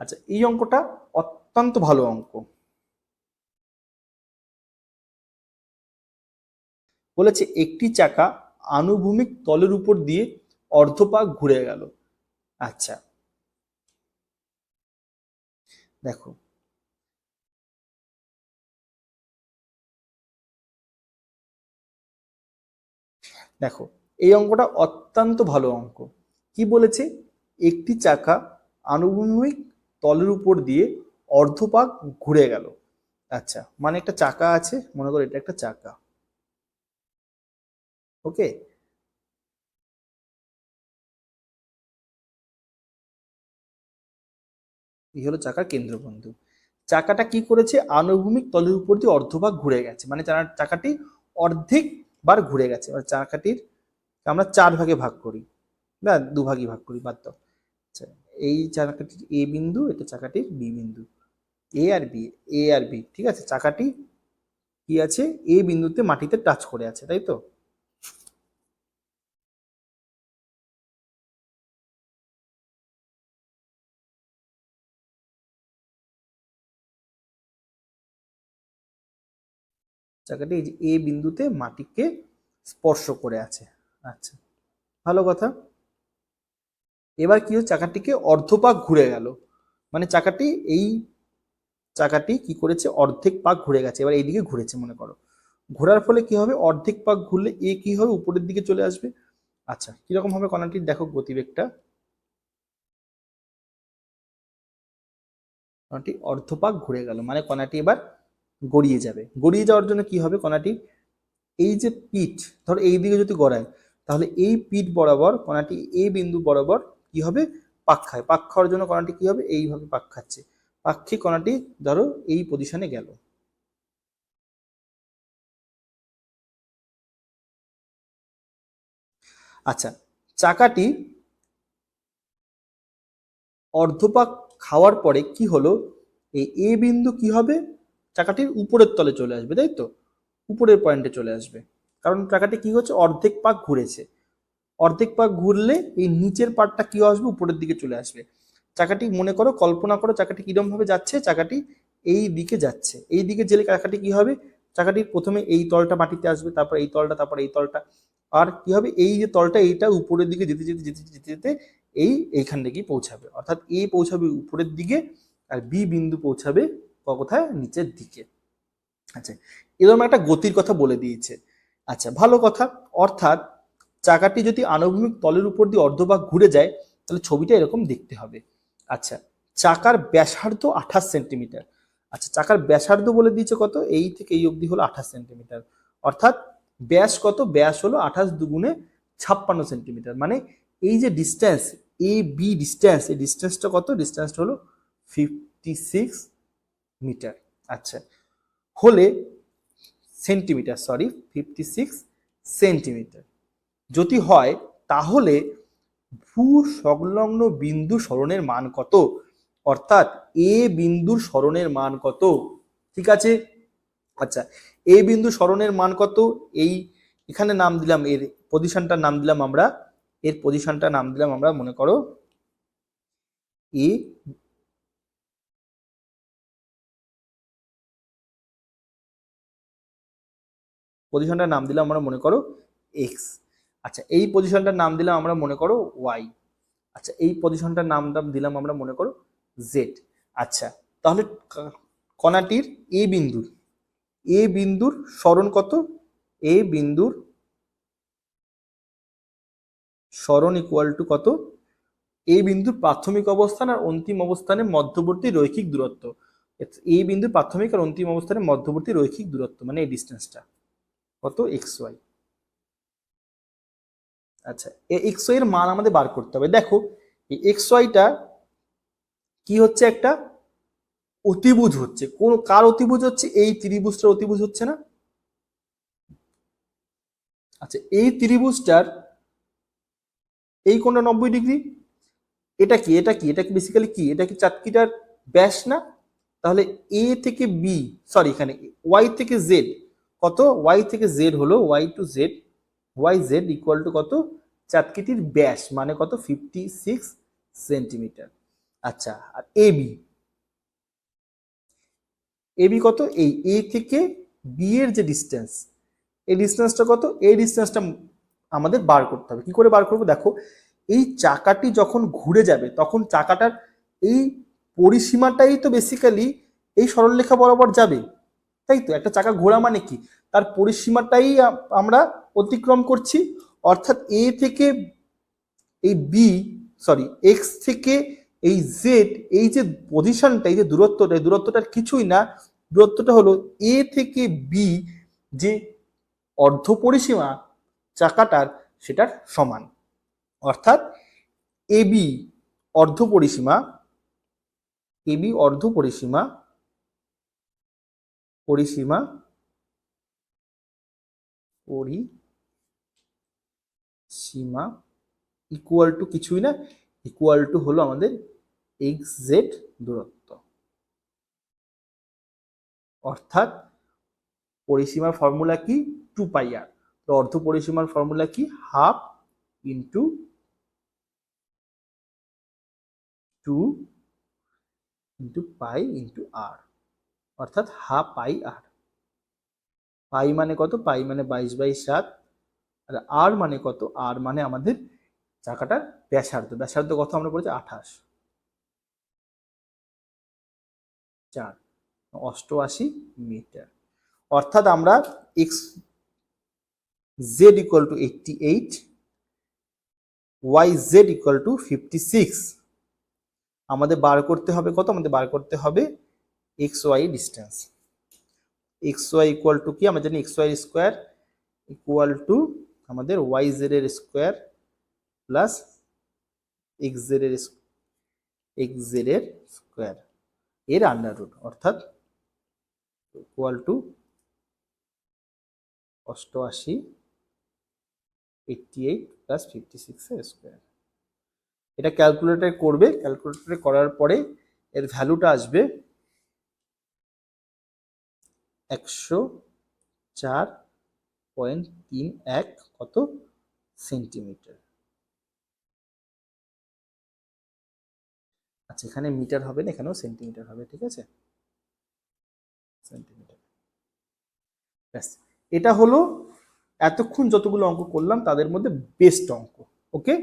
আচ্ছা এই অঙ্কটা অত্যন্ত ভালো অঙ্ক। বলেছে, একটি চাকা আনুভূমিক তলের উপর দিয়ে অর্ধপাক ঘুরে গেল। আচ্ছা। দেখো। দেখো, এই অঙ্কটা অত্যন্ত ভালো অঙ্ক। কি বলেছে? একটি চাকা আনুভূমিক তলের উপর দিয়ে অর্ধপাক ঘুরে গেল। আচ্ছা মানে একটা চাকা আছে, মনে করো এটা একটা চাকা। ওকে? এই হলো চাকার কেন্দ্রবিন্দু। চাকাটা কি করেছে? আনুভূমিক তলের উপর দিয়ে অর্ধভাগ ঘুরে গেছে। মানে চাকাটি অর্ধেক বার ঘুরে গেছে। এবার চাকাটির আমরা চার ভাগে ভাগ করি। না দুভাগে ভাগ করি, বাদ দাও। এই চাকাটির এ বিন্দু, এটা চাকাটির বি বিন্দু। এ আর বি, এ আর বি, ঠিক আছে? চাকাটি কি আছে? এ বিন্দুতে মাটিতে টাচ করে আছে, তাই তো? চাকাটি এ বিন্দুতে মাটিকে স্পর্শ করে আছে। আচ্ছা ভালো কথা। এবার কি হচ্ছে? চাকাটিকে অর্ধপাক ঘুরে গেল। মানে চাকাটি এই চাকাটি কি করেছে? অর্ধেক পাক ঘুরে গেছে। এবার এইদিকে ঘুরেছে, মনে করো। ঘোরার ফলে কি হবে? অর্ধেক পাক ঘুরলে এ কি হবে? উপরের দিকে চলে আসবে। আচ্ছা কীরকম হবে কণাটির? দেখো গতিবেগটা। কণাটি অর্ধপাক ঘুরে গেল। মানে কণাটি এবার গড়িয়ে যাবে। গড়িয়ে যাওয়ার জন্য কি হবে? কণাটি এই যে পিঠ, ধরো এই দিকে যদি গড়ায়, তাহলে এই পিঠ বরাবর, কণাটি এই বিন্দু বরাবর কি হবে? পাক খায়। পাক খাওয়ার জন্য কণাটি কি হবে? এইভাবে পাক খাচ্ছে। পাক খেয়ে কণাটি ধরো এই পজিশনে গেল। আচ্ছা চাকাটি অর্ধপাক খাওয়ার পরে কি হলো? এই এ বিন্দু কি হবে? চাকাটির উপরের তলে চলে আসবে, তাই তো? উপরের পয়েন্টে চলে আসবে। কারণ চাকাটি কি হচ্ছে? অর্ধেক পাক ঘুরেছে। অর্ধেক পাক ঘুরলে এই নিচের পার্টটা কি আসবে? উপরের দিকে চলে আসবে। চাকাটি মনে করো, কল্পনা করো চাকাটি কিরম ভাবে যাচ্ছে, চাকাটি এই দিকে যাচ্ছে। এই দিকে গেলে চাকাটি কি হবে? চাকাটির প্রথমে এই তলটা মাটিতে আসবে, তারপর এই তলটা, তারপর এই তলটা। আর কি হবে? এই যে তলটা, এইটা উপরের দিকে যেতে যেতে যেতে যেতে যেতে এই এইখান থেকেই পৌঁছাবে। অর্থাৎ এ পৌঁছাবে উপরের দিকে আর বি বিন্দু পৌঁছাবে কোথায়? নিচের দিকে। আচ্ছা এরকম একটা গতির কথা বলে দিয়েছে। আচ্ছা ভালো কথা। অর্থাৎ চাকাটি যদি আনুভূমিক তলের উপর দিয়ে অর্ধভাগ ঘুরে যায়, তাহলে ছবিটা এরকম দেখতে হবে। আচ্ছা চাকার ব্যাসার্ধ আঠাশ সেন্টিমিটার। আচ্ছা চাকার ব্যাসার্ধ বলে দিয়েছে কত? এই থেকে এই অবধি হলো আঠাশ সেন্টিমিটার। অর্থাৎ ব্যাস কত? ব্যাস হলো আঠাশ দুগুণে ছাপ্পান্ন সেন্টিমিটার। মানে এই যে ডিস্টেন্স এ বি ডিস্টেন্স এই ডিস্টেন্সটা কত? ডিস্টেন্সটা হলো ফিফটি সিক্স মিটার আচ্ছা হলে centimetre sorry fifty six centimetre যদি হয়, তাহলে ভূ সংলগ্ন বিন্দু সরণের মান কত? অর্থাৎ এ বিন্দুর সরণের মান কত? ঠিক আছে? আচ্ছা এ বিন্দু সরণের মান কত? এই এখানে নাম দিলাম, এর পজিশনটার নাম দিলাম আমরা, এর পজিশনটার নাম দিলাম আমরা, মনে করো এ পজিশনটার নাম দিলাম আমরা, মনে করো এক্স। আচ্ছা এই পজিশনটার নাম দিলাম আমরা মনে করো ওয়াই আচ্ছা এই পজিশনটার নাম দিলাম আমরা মনে করো জেড আচ্ছা তাহলে কণাটির এ বিন্দুর এ বিন্দুর স্মরণ কত? এ বিন্দুর স্মরণ ইকুয়াল টু কত? এ বিন্দুর প্রাথমিক অবস্থান আর অন্তিম অবস্থানের মধ্যবর্তী রৈখিক দূরত্ব। এই বিন্দুর প্রাথমিক আর অন্তিম অবস্থানের মধ্যবর্তী রৈখিক দূরত্ব মানে এই ডিস্টেন্সটা কত? এক্স ওয়াই আচ্ছা এক্স ওয়াই এর মান আমাদের বার করতে হবে। দেখো, এই এক্স ওয়াইটা কি হচ্ছে একটা? অতিভুজ হচ্ছে। কোন, কার অতিভুজ হচ্ছে? এই ত্রিভুজটার অতিভুজ হচ্ছে না? আচ্ছা এই ত্রিভুজটার এই কোণটা নব্বই ডিগ্রি, এটা কি? এটা কি? এটা কি বেসিক্যালি কি? এটা কি চাটকিটার ব্যাস না? তাহলে এ থেকে বি সরি এখানে ওয়াই থেকে জেড কত? ওয়াই থেকে জেড হলো Y to Z Y Z equal to কত? চাটকিটির ব্যাস মানে কত? ফিফটি সিক্স সেন্টিমিটার আচ্ছা আর এ বি এ বি কত? এই এ থেকে বি এর যে ডিস্টেন্স এই ডিস্টেন্সটা কত? এই ডিস্টেন্সটা আমাদের বার করতে হবে। কি করে বার করব? দেখো, এই চাকাটি যখন ঘুরে যাবে, তখন চাকাটার এই পরিসীমাটাই তো বেসিক্যালি এই সরলরেখা বরাবর যাবে। তাই তো? একটা চাকা ঘোরা মানে কি? তার পরিসীমাটাই আমরা অতিক্রম করছি, অর্থাৎ এ থেকে এই বি সরি এক্স থেকে এই জেড এই যে পজিশনটা এই যে দূরত্বটা, এই দূরত্বটার কিছুই না, দূরত্বটা হলো এ থেকে বি যে অর্ধ পরিসীমা চাকাটার সেটার সমান। অর্থাৎ এবি অর্ধ পরিসীমা এবি অর্ধ পরিসীমা পরিসীমা পরিসীমা ইকুয়াল টু কিছুই না ইকুয়াল টু হলো আমাদের এক্স জেড দূরত্ব। অর্থাৎ পরিসীমার ফর্মুলা কি? টু পাই আর তো অর্ধ পরিসীমার ফর্মুলা কি? Half into two into pi into r অর্থাৎ হাফ পাই আর পাই মানে কত? পাই মানে বাইশ বাই সাত। আর আর মানে কত? আর মানে আমাদের চাকাটার ব্যাসার্ধ। ব্যাসার্ধ কত আমরা বলেছি? আঠাশ। চার। অষ্টআশি মিটার। অর্থাৎ আমরা X Z equal to eighty eight Y Z equal to fifty six আমাদের বার করতে হবে কত? আমাদের বার করতে হবে X Y distance X Y equal to কি? আমরা জানি X Y square equal to আমাদের ওয়াই জেড এর স্কোয়ার প্লাস এক্স জেড এর এক্স জেড এর স্কোয়ার এর আন্ডার রুট অর্থাৎ ইকুয়াল টু অষ্টআশি এইটটি এইট প্লাস ফিফটি সিক্সের স্কোয়ার এটা ক্যালকুলেটর করবে ক্যালকুলেটরে করার পরে এর ভ্যালুটা আসবে একশো চার পয়েন্ট তিন এক কত সেন্টিমিটার? আচ্ছা এখানে মিটার হবে না, এখানেও সেন্টিমিটার হবে, ঠিক আছে? সেন্টিমিটার। ব্যাস, এটা হলো এতক্ষণ যতগুলো অঙ্ক করলাম, তাদের মধ্যে বেস্ট অঙ্ক ওকে